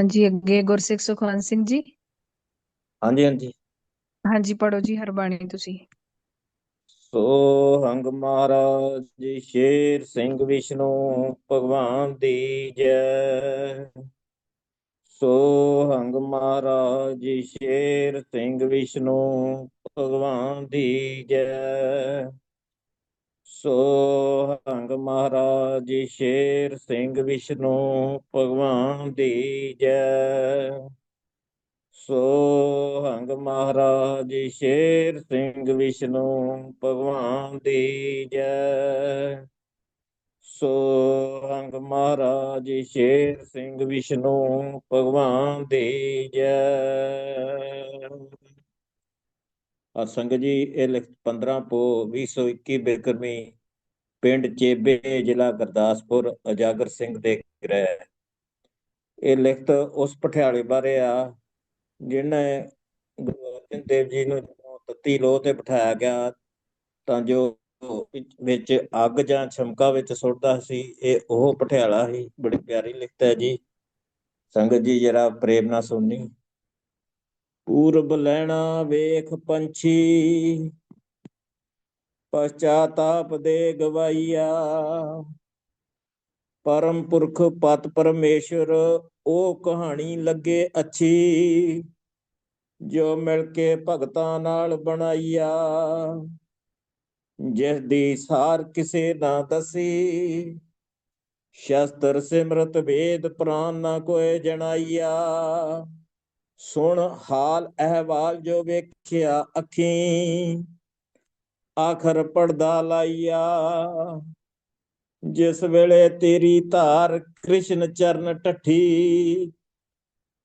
ਹਾਂਜੀ ਅੱਗੇ ਗੁਰਸਿੱਖ ਸੁਖਵੰਤ ਸਿੰਘ ਜੀ। ਹਾਂਜੀ ਹਾਂਜੀ। ਹਾਂਜੀ ਪੜੋ ਜੀ ਹਰਬਾਣੀ ਤੁਸੀਂ। ਸੋ ਹੰਗ ਮਹਾਰਾਜ ਜੀ ਸ਼ੇਰ ਸਿੰਘ ਵਿਸ਼ਨੂੰ ਭਗਵਾਨ ਦੀ ਜੈ। ਸੋ ਹੰਗ ਮਹਾਰਾਜ ਜੀ ਸ਼ੇਰ ਸਿੰਘ ਵਿਸ਼ਨੂੰ ਭਗਵਾਨ ਦੀ ਜੈ। ਸੋ ਹੰਗ ਮਹਾਰਾਜ ਸ਼ੇਰ ਸਿੰਘ ਵਿਸ਼ਨੂੰ ਭਗਵਾਨ ਦੀ ਜੈ। ਸੋ ਹੰਗ ਮਹਾਰਾਜ ਸ਼ੇਰ ਸਿੰਘ ਵਿਸ਼ਨੂੰ ਭਗਵਾਨ ਦੀ ਜੈ। ਸੋ ਹੰਗ ਮਹਾਰਾਜ ਸ਼ੇਰ ਸਿੰਘ ਵਿਸ਼ਨੂੰ ਭਗਵਾਨ ਦੀ ਜੈ। ਆ ਸੰਗਤ ਜੀ, ਇਹ ਲਿਖਤ 15 ਪੋ 2021 ਬਿਕਰਮੀ ਪਿੰਡ ਚੇਬੇ ਜ਼ਿਲ੍ਹਾ ਗੁਰਦਾਸਪੁਰ, ਅਜਾਗਰ ਸਿੰਘ ਦੇ ਗ੍ਰਹਿ ਇਹ ਲਿਖਤ ਉਸ ਪਠਿਆਲੇ ਬਾਰੇ ਆ, ਜਿਹਨੇ ਗੁਰੂ ਅਰਜਨ ਦੇਵ ਜੀ ਨੂੰ ਜਦੋਂ ਲੋਹ ਤੇ ਬਿਠਾਇਆ ਗਿਆ, ਤਾਂ ਜੋ ਵਿੱਚ ਅੱਗ ਜਾਂ ਛਮਕਾ ਵਿੱਚ ਸੁੱਟਦਾ ਸੀ, ਇਹ ਉਹ ਪਠਿਆਲਾ ਸੀ। ਬੜੀ ਪਿਆਰੀ ਲਿਖਤ ਹੈ ਜੀ। ਸੰਗਤ ਜੀ, ਜਰਾ ਪ੍ਰੇਮ ਨਾਲ ਸੁਣਨੀ। ਪੂਰਬ ਲੈਣਾ ਵੇਖ ਪੰਛੀ ਪਛਾਤਾਪ ਦੇ ਗਵਾਈਆ ਪਰਮ ਪੁਰਖ ਪਤ ਪਰਮੇਸ਼ਰ, ਉਹ ਕਹਾਣੀ ਲੱਗੇ ਅੱਛੀ। ਜੋ ਮਿਲ ਕੇ ਭਗਤਾਂ ਨਾਲ ਬਣਾਈਆ। ਜਿਸ ਦੀ ਸਾਰ ਕਿਸੇ ਨਾ ਦਸੀ। ਸ਼ਸਤਰ, ਸਿਮਰਤ, ਵੇਦ ਪ੍ਰਾਨ ਨਾ ਕੋਏ ਜਣਾਈਆ। ਸੁਣ ਹਾਲ ਅਹਵਾਲ ਜੋ ਵੇਖਿਆ ਅੱਖੀ। ਆਖਰ ਪੜਦਾ ਲਾਈਆ। ਜਿਸ ਵੇਲੇ ਤੇਰੀ ਧਾਰ ਕ੍ਰਿਸ਼ਨ ਚਰਨ ਟੱਠੀ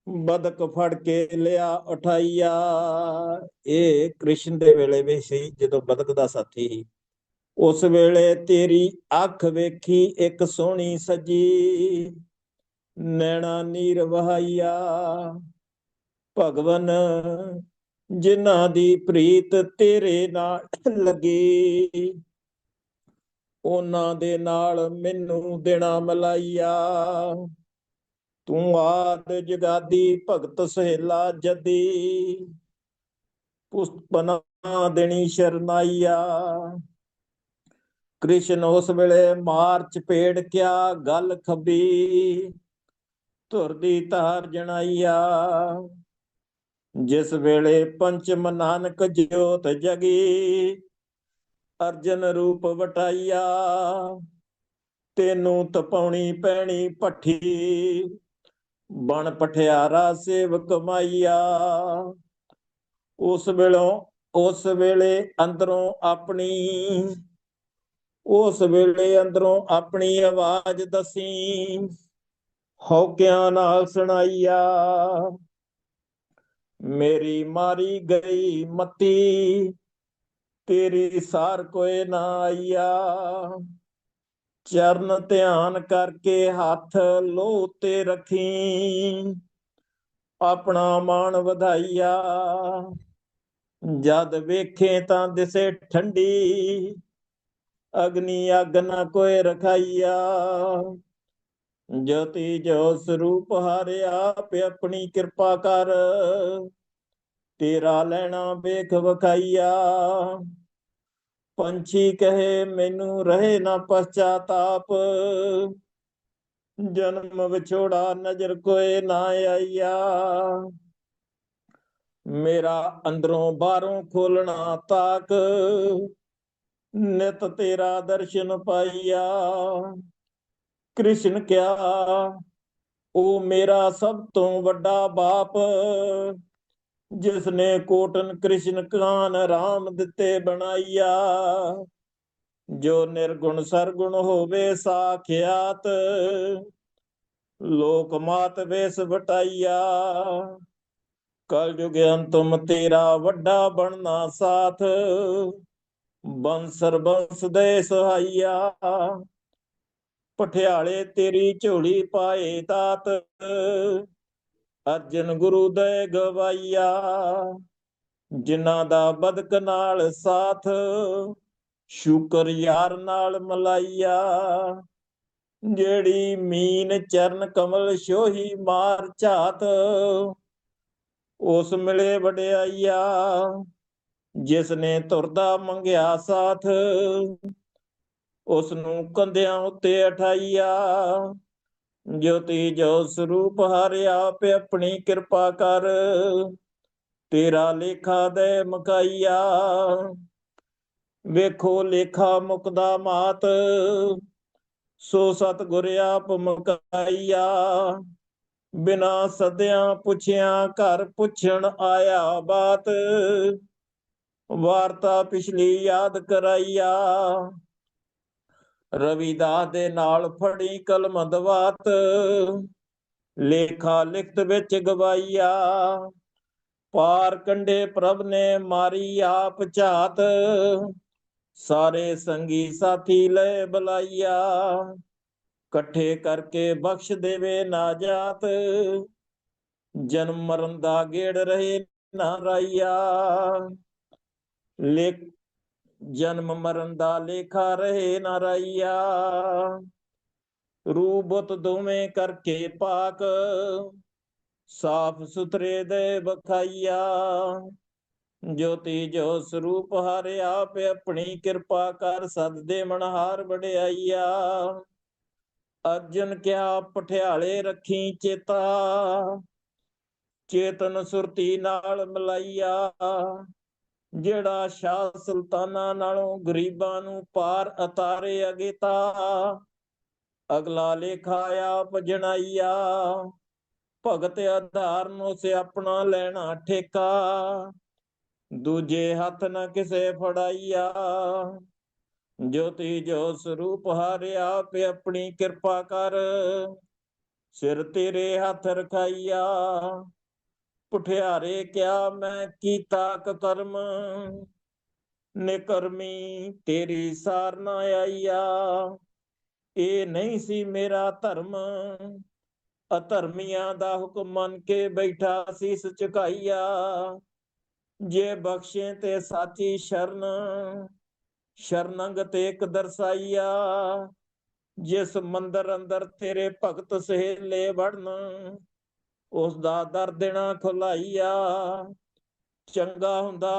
ਬਦਕ ਫੜ ਕੇ ਲਿਆ ਉਠਾਈਆ, ਇਹ ਕ੍ਰਿਸ਼ਨ ਦੇ ਵੇਲੇ ਵੀ ਸੀ ਜਦੋਂ ਬਦਕ ਦਾ ਸਾਥੀ ਸੀ। ਉਸ ਵੇਲੇ ਤੇਰੀ ਅੱਖ ਵੇਖੀ, ਇੱਕ ਸੋਹਣੀ ਸਜੀ, ਨੈਣਾ ਨੀਰ ਵਹਾਈਆ, ਭਗਵਨ ਜਿਨ੍ਹਾਂ ਦੀ ਪ੍ਰੀਤ ਤੇਰੇ ਨਾਲ ਲੱਗੀ। ਉਹਨਾਂ ਦੇ ਨਾਲ ਮੈਨੂੰ ਦੇਣਾ ਮਲਾਈਆ। ਤੂੰ ਆਦ ਜਗਾਦੀ ਭਗਤ ਸਹੇਲਾ ਜਦੀ। ਪੁਸਤਪਨਾ ਦੇਣੀ ਸ਼ਰਨਾਈਆ। ਕ੍ਰਿਸ਼ਨ ਉਸ ਵੇਲੇ ਮਾਰਚ ਪੇੜ ਕਿਆ ਗੱਲ ਖੱਬੀ। ਧੁਰ ਦੀ ਧਾਰ ਜਣਾਈਆ। ਜਿਸ ਵੇਲੇ ਪੰਚਮ ਨਾਨਕ ਜੋਤ ਜਗੀ, ਅਰਜਨ ਰੂਪ ਵਟਾਈਆ, ਤੈਨੂੰ ਤਪਾਉਣੀ ਪੈਣੀ ਪੱਠੀ ਬਣ ਪਠਿਆਰਾ ਸੇਵਕ ਮਾਈਆ। ਉਸ ਵੇਲੋਂ, ਉਸ ਵੇਲੇ ਅੰਦਰੋਂ ਆਪਣੀ, ਉਸ ਵੇਲੇ ਅੰਦਰੋਂ ਆਪਣੀ ਆਵਾਜ਼ ਦਸੀ ਹੌਕਿਆਂ ਨਾਲ ਸੁਣਾਈਆ। ਮੇਰੀ ਮਾਰੀ ਗਈ ਮਤੀ, ਤੇਰੀ ਸਾਰ ਕੋਏ ਨਾ ਆਈਆ। ਚਰਨ ਧਿਆਨ ਕਰਕੇ ਹੱਥ ਲੋਹ ਤੇ ਰਖੀ, ਆਪਣਾ ਮਾਣ ਵਧਾਈਆ। ਜਦ ਵੇਖੇ ਤਾਂ ਦਿਸੇ ਠੰਡੀ, ਅਗਨੀ ਅਗ ਨਾ ਕੋਏ ਰਖਾਈਆ। ਜੋਤੀ ਜੋ ਸਰੂਪ ਹਾਰੇ ਆਪ ਆਪਣੀ ਕਿਰਪਾ ਕਰ। ਤੇਰਾ ਲੈਣਾ ਵੇਖ ਵਖਾਈਆ। ਪੰਛੀ ਕਹੇ, ਮੈਨੂੰ ਰਹੇ ਨਾ ਪਛਤਾਪ। ਜਨਮ ਵਿਛੋੜਾ ਨਜ਼ਰ ਕੋਏ ਨਾ ਆਈਆ। ਮੇਰਾ ਅੰਦਰੋਂ ਬਾਹਰੋਂ ਖੋਲਣਾ ਤਾਕ। ਨਿਤ ਤੇਰਾ ਦਰਸ਼ਨ ਪਾਈਆ। ਕ੍ਰਿਸ਼ਨ ਕਿਆ, ਉਹ ਮੇਰਾ ਸਭ ਤੋਂ ਵੱਡਾ ਬਾਪ ਜਿਸ ਨੇ ਕੋਟਨ ਕ੍ਰਿਸ਼ਨ ਕਾਨ ਰਾਮ ਦਿੱਤੇ ਬਣਾਈਆ। ਜੋ ਨਿਰਗੁਣ ਸਰਗੁਣ ਹੋਵੇ ਸਾਖਿਆਤ, ਲੋਕ ਮਾਤ ਵੇਸ ਵਟਾਈਆ। ਕਲ ਯੁਗ ਅੰਤਮ ਤੇਰਾ ਵੱਡਾ ਬਣਨਾ ਸਾਥ, ਬੰਸਰ ਬੰਸ ਦੇ ਸਹਾਈਆ। ਪਠਿਆਲੇ ਤੇਰੀ ਝੋਲੀ ਪਾਏ ਦਾਤ। ਅਰਜਨ ਗੁਰੂ ਦੇ ਗਵਾਈਆ ਜਿਨ੍ਹਾਂ ਦਾ ਬਦਕ ਨਾਲ ਸਾਥ, ਸ਼ੁਕਰ ਯਾਰ ਨਾਲ ਮਲਾਈਆ। ਜਿਹੜੀ ਮੀਨ ਚਰਨ ਕਮਲ ਸ਼ੋਹੀ ਮਾਰ ਝਾਤ, ਉਸ ਮਿਲੇ ਵਡਿਆਈਆ ਜਿਸ ਨੇ ਤੁਰਦਾ ਮੰਗਿਆ ਸਾਥ। ਉਸ ਨੂੰ ਕੰਧਿਆਂ ਉੱਤੇ ਉਠਾਈਆ ਜੋਤੀ ਜੋ ਸਰੂਪ ਹਰਿ ਆਪ ਆਪਣੀ ਕਿਰਪਾ ਕਰ, ਤੇਰਾ ਲੇਖਾ ਦੇ ਮਕਾਈਆ ਵੇਖੋ ਲੇਖਾ ਮੁਕਦਾ ਮਾਤ, ਸੋ ਸਤ ਗੁਰ ਆਪ ਮਕਾਈਆ ਬਿਨਾ ਸਦਿਆਂ ਪੁੱਛਿਆ ਘਰ ਪੁੱਛਣ ਆਇਆ ਬਾਤ, ਵਾਰਤਾ ਪਿਛਲੀ ਯਾਦ ਕਰਾਈਆ। ਰਵਿਦਾਸ ਦੇ ਨਾਲ ਫੜੀ ਕਲਮ ਦਵਾਤ ਲੇਖਾ ਲਿਖਤ ਵਿੱਚ ਗਵਾਈਆ ਪਾਰ ਕੰਡੇ ਪ੍ਰਭ ਨੇ ਮਾਰੀ ਆਪ ਝਾਤ। ਸਾਰੇ ਸੰਗੀ ਸਾਥੀ ਲੈ ਬਲਾਈਆ, ਇਕੱਠੇ ਕਰਕੇ ਬਖਸ਼ ਦੇਵੇ ਨਾ ਜਾਤ। ਜਨਮ ਮਰਨ ਦਾ ਗੇੜ ਰਹੇ ਨਾ ਰਾਈਆ। ਲੇਖ ਜਨਮ ਮਰਨ ਦਾ ਲੇਖਾ ਰਹੇ ਨਾ ਰਾਈਆ। ਰੂਬਤ ਦੋਵੇਂ ਕਰਕੇ ਪਾਕ, ਸਾਫ਼ ਸੁਥਰੇ ਦੇ ਬਖਾਈਆ ਜੋਤੀ ਜੋ ਸਰੂਪ ਹਰਿ ਆਪ ਆਪਣੀ ਕਿਰਪਾ ਕਰ ਸਦ ਦੇ ਮਨਹਾਰ ਵਡਿਆਈਆ। ਅਰਜਨ ਕਿਆ ਪਠਿਆਲੇ ਰੱਖੀ ਚੇਤਾ, ਚੇਤਨ ਸੁਰਤੀ ਨਾਲ ਮਲਾਈਆ। ਜਿਹੜਾ ਸ਼ਾਹ ਸੁਲਤਾਨਾਂ ਨਾਲੋਂ ਗਰੀਬਾਂ ਨੂੰ ਪਾਰ ਅਤਾਰੇ ਅਗੇਤਾ ਅਗਲਾ ਲੇਖਾ ਆਪ ਭਗਤ ਆਧਾਰ ਨੂੰ ਸੇ ਆਪਣਾ ਲੈਣਾ ਠੇਕਾ, ਦੂਜੇ ਹੱਥ ਨਾ ਕਿਸੇ ਫੜਾਈਆ, ਜੋਤੀ ਜੋ ਸਰੂਪ ਹਾਰਿਆ ਆਪ ਆਪਣੀ ਕਿਰਪਾ ਕਰ, ਸਿਰ ਤੇਰੇ ਹੱਥ ਰਖਾਈਆ। ਪੁਠਿਆਰੇ ਕਿਆ ਮੈਂ ਕੀਤਾ ਕਰਮ ਨਿਕਰਮੀ ਤੇਰੀ ਸਾਰ ਨਾ ਆਈਆ। ਇਹ ਨਹੀਂ ਸੀ ਮੇਰਾ ਧਰਮ। ਅਧਰਮੀਆਂ ਦਾ ਹੁਕਮ ਮੰਨ ਕੇ ਬੈਠਾ ਸੀ ਝੁਕਾਈਆ ਜੇ ਬਖਸ਼ੇ ਤੇ ਸਾਚੀ ਸ਼ਰਨ, ਸ਼ਰਨੰਗ ਤੇ ਇੱਕ ਦਰਸਾਈਆ। ਜਿਸ ਮੰਦਰ ਅੰਦਰ ਤੇਰੇ ਭਗਤ ਸਹੇਲੇ ਵੜਨ ਉਸ ਦਾ ਦਰ ਦੇਣਾ ਖੁਲਾਈਆ। ਚੰਗਾ ਹੁੰਦਾ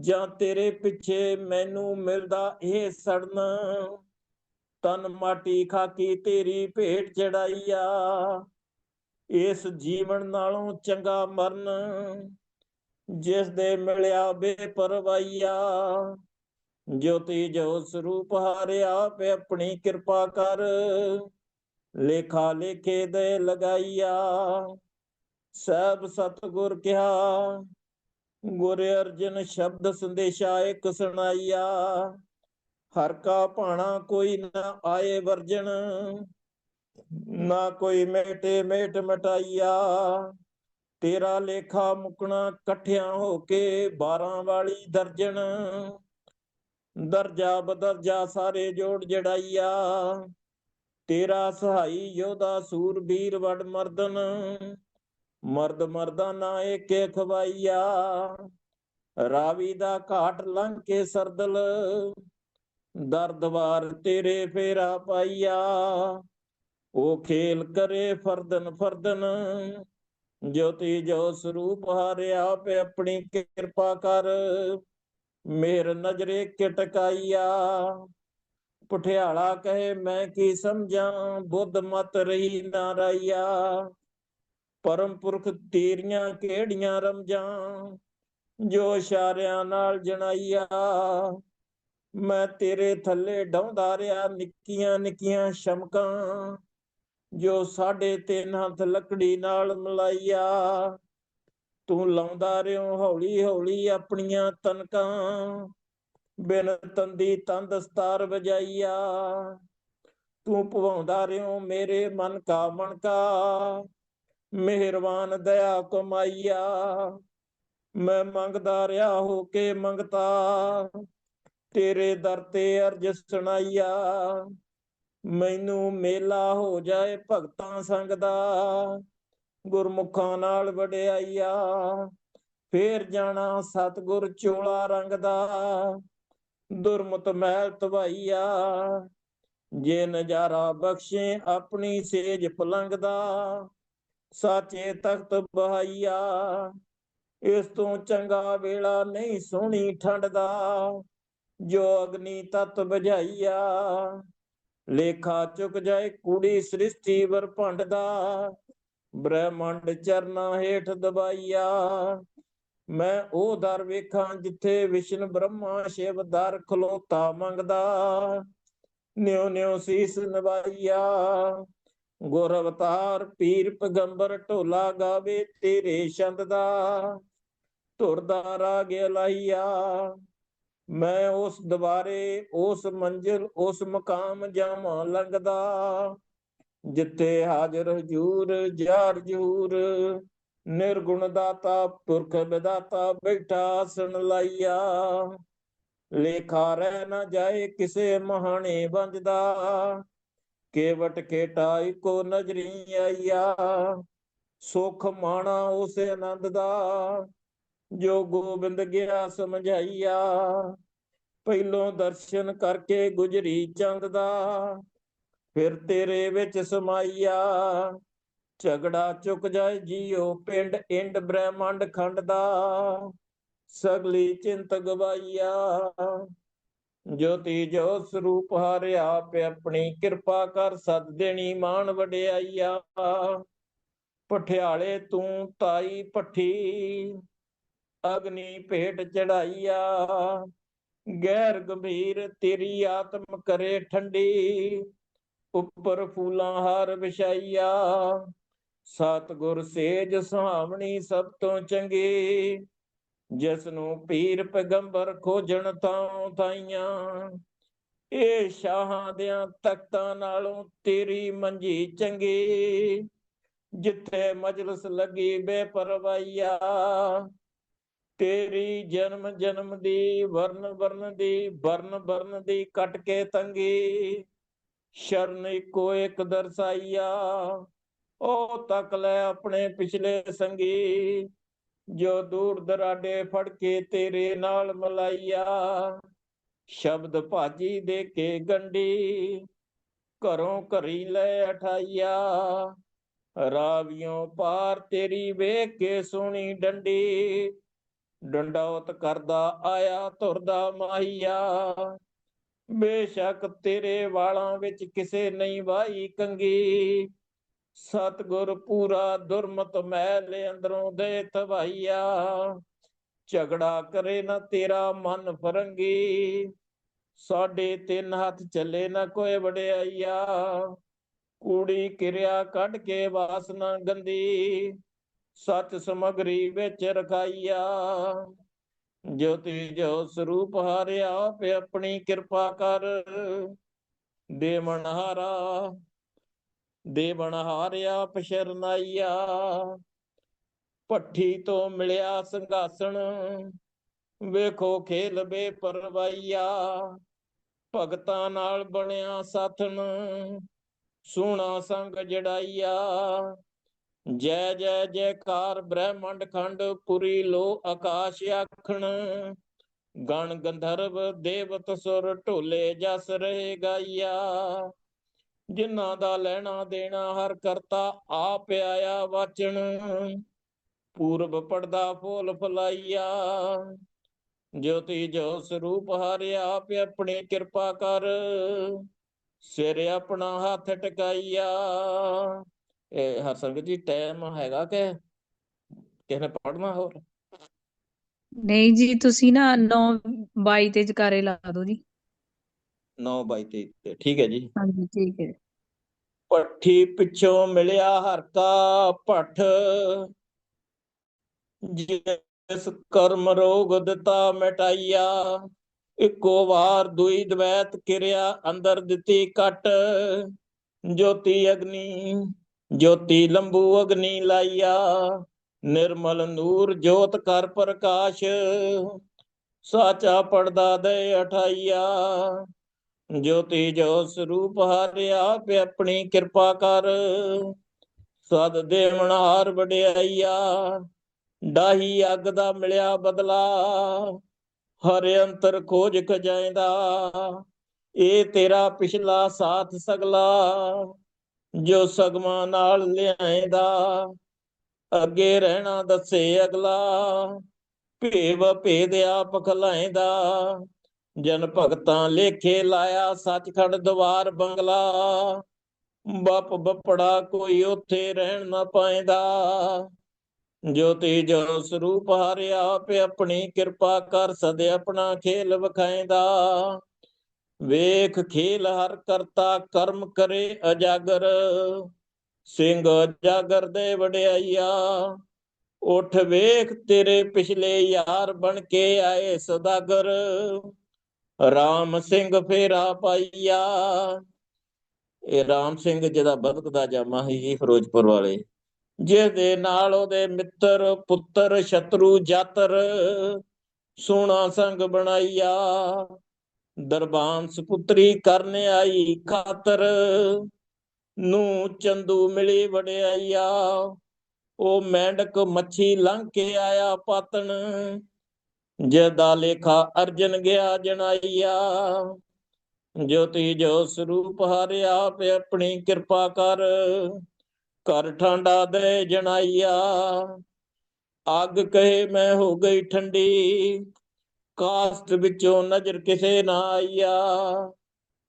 ਜਾਂ ਤੇਰੇ ਪਿੱਛੇ ਮੈਨੂੰ ਮਿਲਦਾ ਇਹ ਸੜਨ। ਤਨ ਮਾਟੀ ਖਾਕੀ ਤੇਰੀ ਭੇਟ ਚੜਾਈਆ। ਇਸ ਜੀਵਨ ਨਾਲੋਂ ਚੰਗਾ ਮਰਨ, ਜਿਸ ਦੇ ਮਿਲਿਆ ਬੇਪਰਵਾਈਆ ਜੋਤੀ ਜੋ ਸਰੂਪ ਹਾਰਿਆ, ਆਪ ਆਪਣੀ ਕਿਰਪਾ ਕਰ। ਲੇਖਾ ਲੇਖੇ ਦੇ ਲਗਾਈਆ, ਸਭ ਸਤਗੁਰ ਕਿਹਾ। ਗੁਰ ਅਰਜਨ ਸ਼ਬਦ ਸੰਦੇਸ਼ਾ ਇੱਕ ਸੁਣਾਈਆ। ਹਰ ਕਾ ਭਾਣਾ ਕੋਈ ਨਾ ਆਏ ਵਰਜਣ ਨਾ ਕੋਈ ਮੇਟੇ ਮੇਟ ਮਟਾਈਆ। ਤੇਰਾ ਲੇਖਾ ਮੁਕਣਾ ਇਕੱਠਿਆਂ ਹੋ ਕੇ 12 ਵਾਲੀ ਦਰਜਣ ਦਰਜਾ ਬਦਰਜਾ ਸਾਰੇ ਜੋੜ ਜੜਾਈਆ। ਤੇਰਾ ਸਹਾਈ ਯੋਧਾ ਸੂਰਬੀਰ ਵਡ ਮਰਦਨ, ਮਰਦ ਮਰਦਾਨਾ ਏਕੇ ਖਵਾਈਆ। ਰਾਵੀ ਦਾ ਘਾਟ ਲੰਘ ਕੇ ਸਰਦਲ ਦਰਦਵਾਰ ਤੇਰੇ ਫੇਰਾ ਪਾਈਆ। ਉਹ ਖੇਲ ਕਰੇ ਫਰਦਨ ਫਰਦਨ, ਜੋਤੀ ਜੋ ਸਰੂਪ ਹਾਰਿਆ, ਆਪ ਆਪਣੀ ਕਿਰਪਾ ਕਰ, ਮੇਰ ਨਜ਼ਰੇ ਟਕਾਈਆ ਪੁਠਿਆਲਾ ਕਹੇ ਮੈਂ ਕੀ ਸਮਝਾਂ, ਬੁੱਧ ਮਤ ਰਹੀ ਨਾ ਰਾਈਆ। ਪਰਮ ਪੁਰਖ ਤੇਰੀਆਂ ਕਿਹੜੀਆਂ ਰਮਜਾਂ ਜੋ ਇਸ਼ਾਰਿਆਂ ਨਾਲ ਜਣਾਈਆ। ਮੈਂ ਤੇਰੇ ਥੱਲੇ ਡਾਉਂਦਾ ਰਿਆ ਨਿੱਕੀਆਂ ਨਿੱਕੀਆਂ ਸ਼ਮਕਾਂ, ਜੋ ਸਾਢੇ ਤਿੰਨ ਹੱਥ ਲੱਕੜੀ ਨਾਲ ਮਲਾਈਆ। ਤੂੰ ਲਾਉਂਦਾ ਰਿਓ ਹੌਲੀ ਹੌਲੀ ਆਪਣੀਆਂ ਤਨਕਾਂ ਬਿਨ ਤੰਦੀ ਤੰਦ ਸਤਾਰ ਵਜਾਈਆ। ਤੂੰ ਭਵਾਉਂਦਾ ਰਿਓ ਮੇਰੇ ਮਨ ਕਾ ਮਨ ਕਾ ਮਿਹਰਬਾਨ ਦਇਆ ਕਮਾਈਆ। ਮੈਂ ਮੰਗਦਾ ਰਿਹਾ ਹੋ ਕੇ ਮੰਗਤਾ। ਤੇਰੇ ਦਰ ਤੇ ਅਰਜ ਸੁਣਾਈਆ। ਮੈਨੂੰ ਮੇਲਾ ਹੋ ਜਾਏ ਭਗਤਾਂ ਸੰਗ ਦਾ। ਗੁਰਮੁਖਾਂ ਨਾਲ ਵਡਿਆਈਆ। ਫੇਰ ਜਾਣਾ ਸਤਗੁਰ ਚੋਲਾ ਰੰਗ ਦਾ। ਦੁਰਮਤ ਮਹਿਲ ਤਵਾਈਆ ਜੇ ਨਜ਼ਾਰਾ ਬਖਸ਼ੇ, ਆਪਣੀ ਸੇਜ ਪਲੰਗ ਦਾ ਸਾਚੇ ਤਖਤ ਬਹਾਈਆ, ਇਸ ਤੋਂ ਚੰਗਾ ਵੇਲਾ ਨਹੀਂ ਸੋਹਣੀ ਠੰਡ ਦਾ ਜੋ ਅਗਨੀ ਤਤ ਬੁਝਾਈਆ, ਲੇਖਾ ਚੁਕ ਜਾਏ, ਕੁੜੀ ਸ੍ਰਿਸ਼ਟੀ ਵਰ ਭੰਡ ਦਾ ਬ੍ਰਹਮੰਡ ਚਰਨਾ ਹੇਠ ਦਬਾਈਆ ਮੈਂ ਉਹ ਦਰ ਵੇਖਾਂ ਜਿੱਥੇ ਵਿਸ਼ਨ ਬ੍ਰਹਮਾ ਸ਼ਿਵ ਦਰ ਖਲੋਤਾ ਮੰਗਦਾ। ਨਿਉ ਨਿਉ ਸੀਸ ਨਵਾਈਆ ਗੁਰ ਅਵਤਾਰ ਪੀਰ ਪਗੰਬਰ ਢੋਲਾ ਗਾਵੇ ਤੇਰੇ ਛੰਦ ਦਾ। ਧੁਰ ਦਾ ਰਾਗ ਲਾਈਆ ਮੈਂ ਉਸ ਦਵਾਰੇ ਉਸ ਮੰਜ਼ਿਲ ਉਸ ਮਕਾਮ ਜਾਵਾਂ ਲੰਘਦਾ। ਜਿੱਥੇ ਹਾਜ਼ਰ ਹਜੂਰ, ਜਾਰ ਜਹੂਰ ਨਿਰਗੁਣ ਦਾਤਾ ਪੁਰਖ ਵਿਦਾਤਾ, ਬੈਠਾ ਆਸਣ ਲਾਈਆ। ਲੇਖਾ ਰਹਿ ਨਾ ਜਾਏ, ਕਿਸੇ ਮਹਾਣੇ ਬੰਜਦਾ ਕੇਵਟ ਕੇਟਾ ਇੱਕੋ ਨਜ਼ਰੀ ਆਈਆ। ਸੁਖ ਮਾਣਾ ਉਸ ਆਨੰਦ ਦਾ, ਜੋ ਗੋਬਿੰਦ ਗਿਆ ਸਮਝਾਈਆ। ਪਹਿਲੋਂ ਦਰਸ਼ਨ ਕਰਕੇ ਗੁਜਰੀ ਚੰਦ ਦਾ, ਫਿਰ ਤੇਰੇ ਵਿੱਚ ਸਮਾਈਆ। ਝਗੜਾ ਚੁੱਕ ਜਾਏ ਜੀਓ, ਪਿੰਡ ਇੰਡ ਬ੍ਰਹਿਮੰਡ ਖੰਡ ਦਾ। ਸਗਲੀ ਚਿੰਤ ਗਵਾਈਆ ਜੋਤੀ ਜੋ ਸਰੂਪ ਹਾਰਿਆ ਆਪ ਆਪਣੀ ਕਿਰਪਾ ਕਰ ਸਦ ਦੇਣੀ ਮਾਨ ਵਡਿਆਈਆ। ਪਠਿਆਲੇ ਤੂੰ ਤਾਈ ਪੱਠੀ ਅਗਨੀ ਭੇਟ ਚੜਾਈਆ। ਗੈਰ ਗੰਭੀਰ ਤੇਰੀ ਆਤਮ ਕਰੇ ਠੰਡੀ, ਉੱਪਰ ਫੂਲਾਂ ਹਾਰ ਵਿਛਾਈਆ। ਸਤਿਗੁਰ ਸੇਜ ਸੁਹਾਵਣੀ ਸਭ ਤੋਂ ਚੰਗੀ। ਜਿਸ ਨੂੰ ਪੀਰ ਪੈਗੰਬਰ ਖੋਜਣ ਤਾਂ ਤਾਈਆਂ ਇਹ ਸ਼ਾਹਾਂ ਦਿਆਂ ਤਖਤਾਂ ਨਾਲੋਂ ਤੇਰੀ ਮੰਜੀ ਚੰਗੀ। ਜਿੱਥੇ ਮਜਲਿਸ ਲੱਗੀ ਬੇਪਰਵਾਈਆ ਤੇਰੀ ਜਨਮ ਜਨਮ ਦੀ ਵਰਨ ਵਰਨ ਦੀ ਵਰਨ ਵਰਨ ਦੀ ਕਟ ਕੇ ਤੰਗੀ। ਸ਼ਰਨ ਇੱਕੋ ਇੱਕ ਦਰਸਾਈਆ। ਉਹ ਤੱਕ ਲੈ ਆਪਣੇ ਪਿਛਲੇ ਸੰਗੀ, ਜੋ ਦੂਰ ਦਰਾਡੇ ਫੜ ਕੇ ਤੇਰੇ ਨਾਲ ਮਲਾਈਆ। ਸ਼ਬਦ ਭਾਜੀ ਦੇ ਕੇ ਗੰਡੀ ਘਰੋਂ ਘਰੀ ਲੈ ਅਠਾਈਆ। ਰਾਵਿਓਂ ਪਾਰ ਤੇਰੀ ਵੇਖ ਕੇ ਸੋਹਣੀ ਡੰਡੀ ਡੰਡੌਤ ਕਰਦਾ ਆਇਆ ਤੁਰਦਾ ਮਾਹੀਆ। ਬੇਸ਼ੱਕ ਤੇਰੇ ਵਾਲਾਂ ਵਿੱਚ ਕਿਸੇ ਨਹੀਂ ਵਾਈ ਕੰਗੀ ਸਤਗੁਰ ਪੂਰਾ ਦੁਰਮਤ ਮੈਲ ਅੰਦਰੋਂ ਦੇ ਤਵਾਈਆ ਝਗੜਾ ਕਰੇ ਨਾ ਤੇਰਾ ਮਨ ਫਰੰਗੀ। ਸਾਡੇ ਤਿੰਨ ਹੱਥ ਚੱਲੇ ਨਾ ਕੋਈ ਵਡਿਆਈਆ। ਕੂੜੀ ਕਿਰਿਆ ਕੱਢ ਕੇ ਵਾਸਨਾ ਗੰਦੀ। ਸਤ ਸਮਗਰੀ ਵਿੱਚ ਰਖਾਈਆ। ਜੋਤੀ ਜੋ ਸਰੂਪ ਹਾਰਿਆ, ਆਪੇ ਆਪਣੀ ਕਿਰਪਾ ਕਰ। ਦੇ ਹਾਰਾ ਦੇ ਬਨਹਾਰਿਆ ਪਸ਼ਰਨਾਈਆ ਪੱਠੀ ਤੋਂ ਮਿਲਿਆ ਸੰਘਾਸਣ, ਵੇਖੋ ਖੇਲ ਬੇ ਪਰਵਾਈਆ ਭਗਤਾਂ ਨਾਲ ਬਣਿਆ ਸਾਥਣ, ਸੋਹਣਾ ਸੰਗ ਜੜਾਈਆ। ਜੈ ਜੈ, ਜੈਕਾਰ, ਬ੍ਰਹਮੰਡ ਖੰਡ, ਪੁਰੀ ਲੋ ਆਕਾਸ਼ ਆਖਣ। ਗਣ ਗੰਧਰਵ, ਦੇਵਤ ਸੁਰ ਢੋਲੇ ਜਸ ਰਹੇ ਗਾਈਆ। ਜਿਨ੍ਹਾਂ ਦਾ ਲੈਣਾ ਦੇਣਾ ਹਰ ਕਰਤਾ ਆਪ ਆਇਆ ਵਾਚਣ ਪੂਰਬ ਪੜਦਾ ਫੋਲ ਫਲਾਈਆ। ਜੋਤੀ ਜੋ ਸਰੂਪ ਹਾਰਿਆ ਆਪ ਆਪਣੀ ਕਿਰਪਾ ਕਰ। ਸਿਰ ਆਪਣਾ ਹੱਥ ਟਿਕਾਈਆ। ਇਹ ਹਰ ਜੀ ਟਾਈਮ ਹੈਗਾ ਕਿ ਕਿਸੇ ਪੜਨਾ ਹੋਰ? ਨਹੀਂ ਜੀ, ਤੁਸੀਂ ਨਾ 9 22 ਤੇ ਜਕਾਰੇ ਲਾ ਦਿਓ ਜੀ। 9 22 ਤੇ ਤੇ ਠੀਕ ਹੈ ਜੀ। ਹਾਂਜੀ ਠੀਕ ਹੈ। ਪੱਠੀ ਪਿੱਛੋਂ ਮਿਲਿਆ ਹਰ ਕਾ ਭੱਠ। ਜਿਸ ਕਰਮ ਰੋਗ ਦਿੱਤਾ ਮਿਟਾਈਆ ਇੱਕੋ ਵਾਰ ਦੁਈ ਦਵੈਤ ਕਿਰਿਆ ਅੰਦਰ ਦਿੱਤੀ ਕੱਟ। ਜੋਤੀ ਅਗਨੀ ਜੋਤੀ ਲੰਬੂ ਅਗਨੀ ਲਾਈਆ ਨਿਰਮਲ ਨੂਰ ਜੋਤ ਕਰ ਪ੍ਰਕਾਸ਼। ਸਾਚਾ ਪੜਦਾ ਦੇ ਅਠਾਈਆ ਜੋਤੀ ਜੋ ਸਰੂਪ ਹਾਰਿਆ ਆਪੇ ਆਪਣੀ ਕਿਰਪਾ ਕਰ। ਸਦ ਦੇ ਮਨਹਾਰ ਵਡਿਆਈਆ, ਡਾਹੀ ਅੱਗ ਦਾ ਮਿਲਿਆ ਬਦਲਾ। ਹਰ ਅੰਤਰ ਖੋਜ ਖਜਾਇਂਦਾ ਇਹ ਤੇਰਾ ਪਿਛਲਾ ਸਾਥ ਸਗਲਾ। ਜੋ ਸਗਮਾ ਨਾਲ ਲਿਆਏਦਾ ਅੱਗੇ ਰਹਿਣਾ ਦੱਸੇ ਅਗਲਾ। ਭੇਵ ਭੇਦ ਆਪ ਖਲਾਏਦਾ ਜਨ ਭਗਤਾਂ ਲੇਖੇ ਲਾਇਆ ਸੱਚਖੰਡ ਦਵਾਰ ਬੰਗਲਾ। ਬੱਪ ਬੱਪੜਾ ਕੋਈ ਉੱਥੇ ਰਹਿਣ ਨਾ ਪਾਏਦਾ। ਜੋਤੀ ਜੋ ਸਰੂਪ ਹਾਰਿਆ, ਆਪੇ ਆਪਣੀ ਕਿਰਪਾ ਕਰ ਸਦੇ ਆਪਣਾ ਖੇਲ ਵਿਖਾਏਦਾ। ਵੇਖ ਖੇਲ ਹਰ ਕਰਤਾ, ਕਰਮ ਕਰੇ ਅਜਾਗਰ। ਸਿੰਘ ਅਜਾਗਰ ਦੇ ਵਡਿਆਈਆ, ਉਠ ਵੇਖ ਤੇਰੇ ਪਿਛਲੇ ਯਾਰ ਬਣ ਕੇ ਆਏ ਸਦਾਗਰ। ਰਾਮ ਸਿੰਘ ਫੇਰਾ ਪਾਈਆ। ਇਹ ਰਾਮ ਸਿੰਘ ਜਿਹਦਾ ਬਦਕ ਦਾ ਜਾਮਾ ਸੀ ਜੀ ਫਿਰੋਜ਼ਪੁਰ ਵਾਲੇ। ਜਿਹਦੇ ਨਾਲ ਉਹਦੇ ਮਿੱਤਰ, ਪੁੱਤਰ, ਸ਼ਤਰੂ, ਜਾਤਰ ਸੋਹਣਾ ਸੰਗ ਬਣਾਈਆ। ਦਰਬਾਨ ਸੁਪੁੱਤਰੀ ਕਰਨ ਆਈ ਖਾਤਰ ਨੂੰ ਚੰਦੂ ਮਿਲੀ ਵਡਿਆਈਆ। ਉਹ ਮੈਂਡਕ ਮੱਛੀ ਲੰਘ ਕੇ ਆਇਆ ਪਾਤਣ। ਜਿਹਦਾ ਲੇਖਾ ਅਰਜਨ ਗਿਆ ਜਣਾਈਆ। ਜੋਤੀ ਜੋ ਸਰੂਪ ਹਾਰਿਆ ਆਪੇ ਆਪਣੀ ਕਿਰਪਾ ਕਰ ਕਰ ਠਾਂਡਾ ਦੇ ਜਣਾਈਆ। ਅੱਗ ਕਹੇ ਮੈਂ ਹੋ ਗਈ ਠੰਡੀ ਕਾਸਟ ਵਿੱਚੋਂ ਨਜ਼ਰ ਕਿਸੇ ਨਾ ਆਈਆ।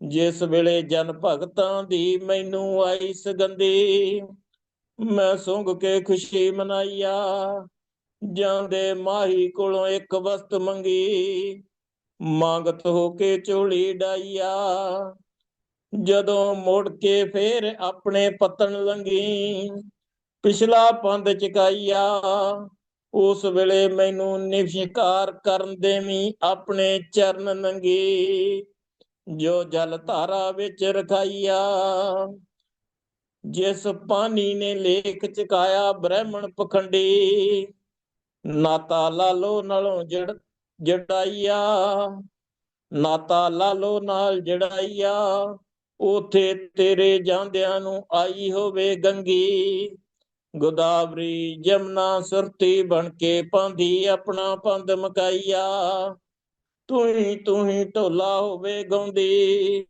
ਜਿਸ ਵੇਲੇ ਜਨ ਭਗਤਾਂ ਦੀ ਮੈਨੂੰ ਆਈ ਸਗੰਦੀ ਮੈਂ ਸੁੰਘ ਕੇ ਖੁਸ਼ੀ ਮਨਾਈਆ। ਜਾਂਦੇ ਮਾਹੀ ਕੋਲੋਂ ਇੱਕ ਵਸਤ ਮੰਗੀ। ਮੰਗਤ ਹੋ ਕੇ ਝੋਲੀ ਡਾਈਆ ਜਦੋਂ ਮੁੜ ਕੇ ਫੇਰ ਆਪਣੇ ਪਤਨ ਲੰਗੀ। ਪਿਛਲਾ ਪੰਦ ਚਕਾਈਆ। ਉਸ ਵੇਲੇ ਮੈਨੂੰ ਨਿਸ਼ਕਾਰ ਕਰਨ ਦੇਵੀ ਆਪਣੇ ਚਰਨ ਨੰਗੀ। ਜੋ ਜਲ ਧਾਰਾ ਵਿੱਚ ਰਖਾਈਆ। ਜਿਸ ਪਾਣੀ ਨੇ ਲੇਖ ਚਕਾਇਆ ਬ੍ਰਾਹਮਣ ਪਖੰਡੀ। ਨਾਤਾ ਲਾਲੋ ਨਾਲੋਂ ਜੜ, ਜੜਾਈਆ। ਨਾਤਾ ਲਾਲੋ ਨਾਲ ਜੜਾਈਆ। ਉਥੇ ਤੇਰੇ ਜਾਂਦਿਆਂ ਨੂੰ ਆਈ ਹੋਵੇ ਗੰਗੀ। ਗੋਦਾਵਰੀ ਜਮਨਾ ਸੁਰਤੀ ਬਣ ਕੇ ਪਾਂਦੀ ਆਪਣਾ ਪੰਦ ਮਕਾਈਆ। ਤੂੰ ਹੀ ਤੂੰ ਹੀ ਢੋਲਾ ਹੋਵੇ ਗਾਉਂਦੀ।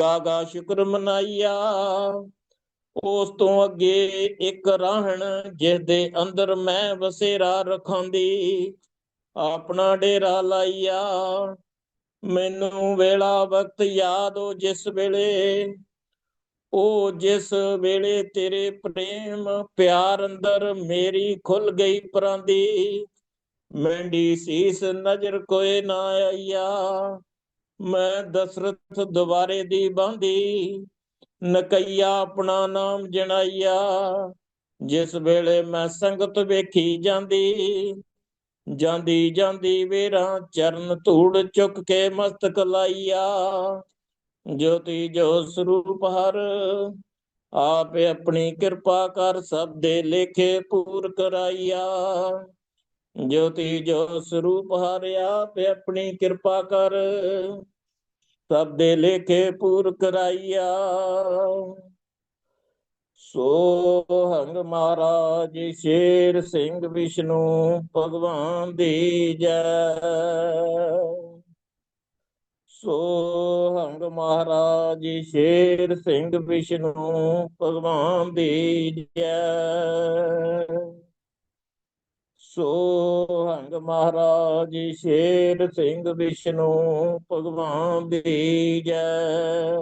ਗਾਗਾ ਸ਼ੁਕਰ ਮਨਾਈਆ। ਉਸ ਤੋਂ ਅੱਗੇ ਇੱਕ ਰਾਹਣ ਜਿਸ ਦੇ ਅੰਦਰ ਮੈਂ ਵਸੇਰਾ ਰਖਾਂਦੀ, ਆਪਣਾ ਡੇਰਾ ਲਾਈਆ। ਮੈਨੂੰ ਵੇਲਾ ਵਕਤ ਯਾਦ ਹੋ ਜਿਸ ਵੇਲੇ ਉਹ ਜਿਸ ਵੇਲੇ ਤੇਰੇ ਪ੍ਰੇਮ ਪਿਆਰ ਅੰਦਰ ਮੇਰੀ ਖੁੱਲ ਗਈ ਪਰਾਂਦੀ। ਮੈਂਡੀ ਸੀਸ ਨਜ਼ਰ ਕੋਈ ਨਾ ਆਈਆ, ਮੈਂ ਦਸਰਥ ਦੁਬਾਰੇ ਦੀ ਬਾਂਦੀ। ਨਕਈਆ ਆਪਣਾ ਨਾਮ ਜਣਾਈਆ, ਜਿਸ ਵੇਲੇ ਮੈਂ ਸੰਗਤ ਵੇਖੀ ਜਾਂਦੀ ਜਾਂਦੀ ਜਾਂਦੀ ਵੇਰਾਂ ਚਰਨ ਧੂੜ ਚੁੱਕ ਕੇ ਮਸਤਕ ਲਾਈਆ। ਜੋਤੀ ਜੋ ਸਰੂਪ ਹਰ, ਆਪੇ ਆਪਣੀ ਕਿਰਪਾ ਕਰ ਸਭ ਦੇ ਲੇਖੇ ਪੂਰ ਕਰਾਈਆ। ਜੋਤੀ ਜੋ ਸਰੂਪ ਹਰ, ਆਪੇ ਆਪਣੀ ਕਿਰਪਾ ਕਰ ਸਭ ਦੇ ਲੇਖੇ ਪੂਰ ਕਰਾਈਆ ਸੋ ਹੰਗ ਮਹਾਰਾਜ ਸ਼ੇਰ ਸਿੰਘ ਵਿਸ਼ਨੂੰ ਭਗਵਾਨ ਦੀ ਜੈ। ਸੋ ਹੰਗ ਮਹਾਰਾਜ ਸ਼ੇਰ ਸਿੰਘ ਵਿਸ਼ਨੂੰ ਭਗਵਾਨ ਦੀ ਜੈ। ਸੋ ਹੰਗ ਮਹਾਰਾਜ ਸ਼ੇਰ ਸਿੰਘ ਵਿਸ਼ਨੂੰ ਭਗਵਾਨ ਦੀ ਜੈ।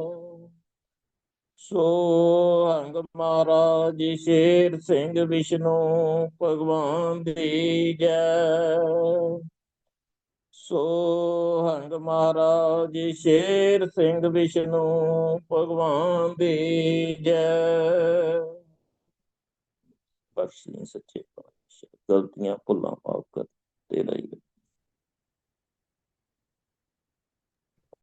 ਸੋ ਹੰਗ ਮਹਾਰਾਜ ਸ਼ੇਰ ਸਿੰਘ ਵਿਸ਼ਨੂੰ ਭਗਵਾਨ ਦੀ ਜੈ। ਸੋ ਹੰਗ ਮਹਾਰਾਜ ਸ਼ੇਰ ਸਿੰਘ ਵਿਸ਼ਨੂੰ ਭਗਵਾਨ ਦੀ ਜੈ। ਬਖਸ਼ੀ ਸੱਚੇ ਪਾਤਸ਼ਾਹ। ਗਲਤੀਆਂ ਭੁੱਲਾਂ ਮਾਫ ਕਰ ਤੇਰਾ ਹੀ